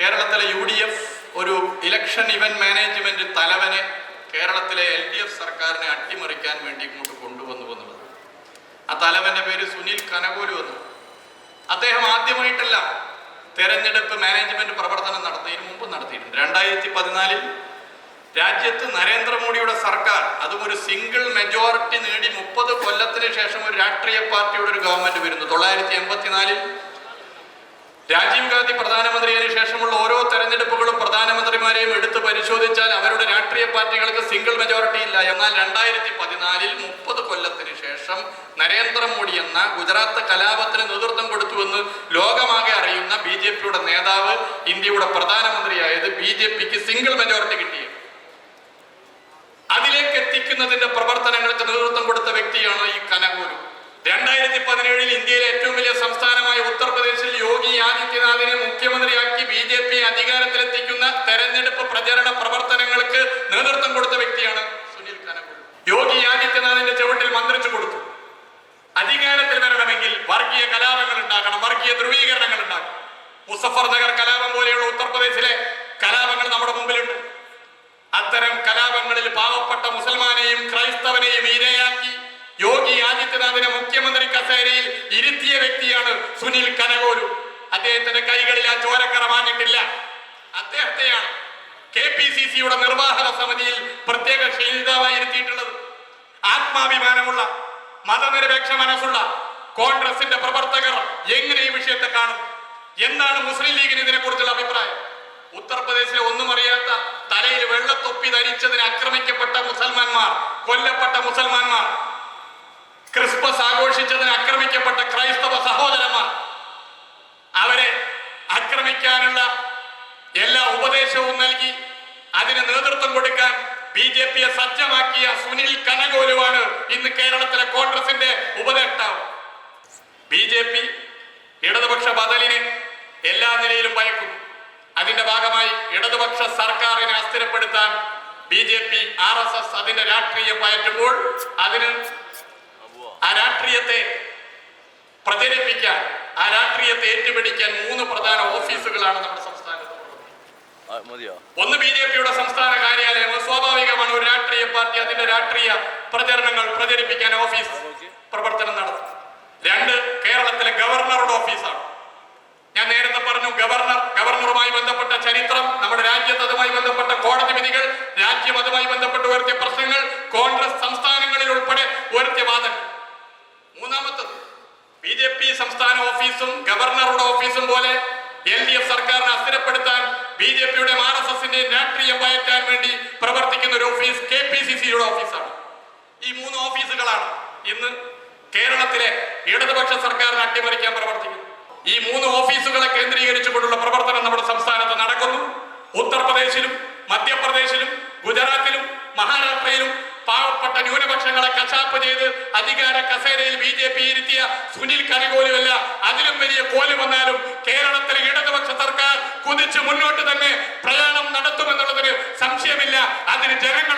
കേരളത്തിലെ U D F ഒരു election event management തലവനെ കേരളത്തിലെ എൽ ഡി എഫ് സർക്കാരിനെ അട്ടിമറിക്കാൻ വേണ്ടി ഇങ്ങോട്ട് കൊണ്ടുവന്നു എന്നുള്ളത്. ആ തലവന്റെ പേര് സുനിൽ കനകോലു എന്ന്. അദ്ദേഹം ആദ്യമായിട്ടല്ല തെരഞ്ഞെടുപ്പ് മാനേജ്മെന്റ് പ്രവർത്തനം നടത്തിയതിനു മുമ്പ് നടത്തിയിട്ടുണ്ട് രണ്ടായിരത്തി പതിനാലിൽ രാജ്യത്ത് നരേന്ദ്രമോദിയുടെ സർക്കാർ അതും ഒരു സിംഗിൾ മെജോറിറ്റി നേടി മുപ്പത് കൊല്ലത്തിന് ശേഷം ഒരു രാഷ്ട്രീയ പാർട്ടിയുടെ ഒരു ഗവൺമെന്റ് വരുന്നു. തൊള്ളായിരത്തി എൺപത്തിനാലിൽ പ്രധാനമന്ത്രിമാരെയും എടുത്ത് പരിശോധിച്ചാൽ അവരുടെ രാഷ്ട്രീയ പാർട്ടികൾക്ക് സിംഗിൾ മെജോറിറ്റി ഇല്ല. എന്നാൽ രണ്ടായിരത്തി പതിനാലിൽ മുപ്പത് കൊല്ലത്തിന് ശേഷം നരേന്ദ്രമോദി എന്ന ഗുജറാത്ത് കലാപത്തിന് നേതൃത്വം കൊടുത്തുവെന്ന് ലോകമാകെ അറിയുന്ന ബി ജെ പിയുടെ നേതാവ് ഇന്ത്യയുടെ പ്രധാനമന്ത്രിയായത് ബി ജെ പിക്ക് സിംഗിൾ മെജോറിറ്റി കിട്ടിയത്. അതിലേക്ക് എത്തിക്കുന്നതിന്റെ പ്രവർത്തനങ്ങൾക്ക് നേതൃത്വം കൊടുത്ത വ്യക്തിയാണ് ഈ കനകൂരു. രണ്ടായിരത്തി പതിനേഴിൽ ഇന്ത്യയിലെ ഏറ്റവും വലിയ സംസ്ഥാനമായ ഉത്തർപ്രദേശിൽ യോഗി ആദിത്യനാഥിനെ മുഖ്യമന്ത്രിയാക്കി ബി ജെ പി അധികാരത്തിലെത്തിക്കുന്ന തെരഞ്ഞെടുപ്പ് പ്രചരണ പ്രവർത്തനങ്ങൾക്ക് നേതൃത്വം കൊടുത്ത വ്യക്തിയാണ് സുനിൽ കനകൂരു യോഗി ആദിത്യനാഥിന്റെ ചുവട്ടിൽ മന്ത്രിച്ചു കൊടുത്തു. അധികാരത്തിൽ വരണമെങ്കിൽ വർഗീയ കലാപങ്ങൾ ഉണ്ടാക്കണം വർഗീയ ധ്രുവീകരണങ്ങൾ ഉണ്ടാക്കണം മുസഫർ നഗർ കലാപം പോലെയുള്ള ഉത്തർപ്രദേശിലെ കലാപങ്ങൾ നമ്മുടെ മുമ്പിലുണ്ട്. അത്തരം കലാപങ്ങളിൽ പാവപ്പെട്ട മുസൽമാനെയും ക്രൈസ്തവനെയും ഇരയാക്കി യോഗി ആദിത്യനാഥിനെ മുഖ്യമന്ത്രി കസേരയിൽ ഇരുത്തിയ വ്യക്തിയാണ് സുനിൽ കനകോലു അദ്ദേഹത്തിന്റെ കൈകളിൽ ആ ചോരക്കറ മാഞ്ഞിട്ടില്ല. അദ്ദേഹത്തെയാണ് കെ പി സി സിയുടെ നിർവാഹക സമിതിയിൽ പ്രത്യേക ക്ഷണിതാവായി ഇരുത്തിയിട്ടുള്ളത്. ആത്മാഭിമാനമുള്ള മതനിരപേക്ഷ മനസ്സുള്ള കോൺഗ്രസിന്റെ പ്രവർത്തകർ എങ്ങനെ ഈ വിഷയത്തെ കാണും എന്താണ് മുസ്ലിം ലീഗിന് ഇതിനെ കുറിച്ചുള്ള അഭിപ്രായം? ഉത്തർപ്രദേശിലെ ഒന്നും അറിയാത്ത തലയിൽ വെള്ളത്തൊപ്പി ധരിച്ചതിന് ആക്രമിക്കപ്പെട്ട മുസൽമാന്മാർ കൊല്ലപ്പെട്ട മുസൽമാന്മാർ ക്രിസ്മസ് ആഘോഷിച്ചതിന് ആക്രമിക്കപ്പെട്ട ക്രൈസ്തവ സഹോദരന്മാർ ഉപദേശവും നൽകി അതിന് നേതൃത്വം കൊടുക്കാൻ ബി ജെ പിയെ സജ്ജമാക്കിയ സുനിൽ കനകോലുവാണ് ഇന്ന് കേരളത്തിലെ കോൺഗ്രസിന്റെ ഉപദേഷ്ടാവ്. ബി ജെ പി ഇടതുപക്ഷ ബദലിനെ എല്ലാ നിലയിലും ഭയക്കുന്നു. അതിന്റെ ഭാഗമായി ഇടതുപക്ഷ സർക്കാരിനെ അസ്ഥിരപ്പെടുത്താൻ B J P R S S അതിന്റെ രാഷ്ട്രീയം പയറ്റുമ്പോൾ അതിന് ആ രാഷ്ട്രീയത്തെ പ്രചരിപ്പിക്കാൻ ആ രാഷ്ട്രീയത്തെ ഏറ്റുപിടിക്കാൻ മൂന്ന് പ്രധാന ഓഫീസുകളാണ് നമ്മുടെ മതിയോ? ഒന്ന് ബി ജെ പിയുടെ സംസ്ഥാന കാര്യാലയം സ്വാഭാവികമാണ് ഒരു രാഷ്ട്രീയ പാർട്ടി അതിന്റെ രാഷ്ട്രീയ പ്രചരണങ്ങൾ പ്രചരിപ്പിക്കാൻ ഓഫീസ് പ്രവർത്തനം നടത്തും. രണ്ട് കേരളത്തിലെ ഗവർണറുടെ ഓഫീസാണ്. ഞാൻ നേരത്തെ പറഞ്ഞു ഗവർണർ ഗവർണറുമായി ബന്ധപ്പെട്ട ചരിത്രം നമ്മുടെ രാജ്യത്ത് അതുമായി ബന്ധപ്പെട്ട കോടതി വിധികൾ രാജ്യം അതുമായി ബന്ധപ്പെട്ട് ഉയർത്തിയ പ്രശ്നങ്ങൾ കോൺഗ്രസ് സംസ്ഥാനങ്ങളിൽ ഉൾപ്പെടെ ഉയർത്തിയ വാദങ്ങൾ. മൂന്നാമത്തത് ബി ജെ പി സംസ്ഥാന ഓഫീസും ഗവർണറുടെ ഓഫീസും പോലെ എൽ ഡി എഫ് സർക്കാരിനെ ജെ പിയുടെ ആർ എസ് എസിന്റെ രാഷ്ട്രീയം പയറ്റാൻ വേണ്ടി പ്രവർത്തിക്കുന്ന ഒരു ഓഫീസ് കെ പി സി സിയുടെ ഓഫീസാണ്. ഈ മൂന്ന് ഓഫീസുകളാണ് ഇന്ന് കേരളത്തിലെ ഇടതുപക്ഷ സർക്കാരിനെ അട്ടിമറിക്കാൻ പ്രവർത്തിക്കുന്നത്. ഈ മൂന്ന് ഓഫീസുകളെ കേന്ദ്രീകരിച്ചുകൊണ്ടുള്ള പ്രവർത്തനം നമ്മുടെ സംസ്ഥാനത്ത് നടക്കുന്നു. ഉത്തർപ്രദേശിലും മധ്യപ്രദേശിലും ഗുജറാത്തിലും മഹാരാഷ്ട്രയിലും പാവപ്പെട്ട ന്യൂനപക്ഷങ്ങളെ കശാപ്പ് ചെയ്ത് അധികാര കസേരയിൽ ബി ജെ പി ഇരുത്തിയ സുനിൽ കരികോലുമല്ല അതിലും വലിയ കോൽ വന്നാലും കേരളത്തിലെ ഇടതുപക്ഷ കുതിച്ച് മുന്നോട്ട് തന്നെ പ്രയാണം നടത്തുമെന്നുള്ളതിന് സംശയമില്ല. അതിന് ജനങ്ങൾ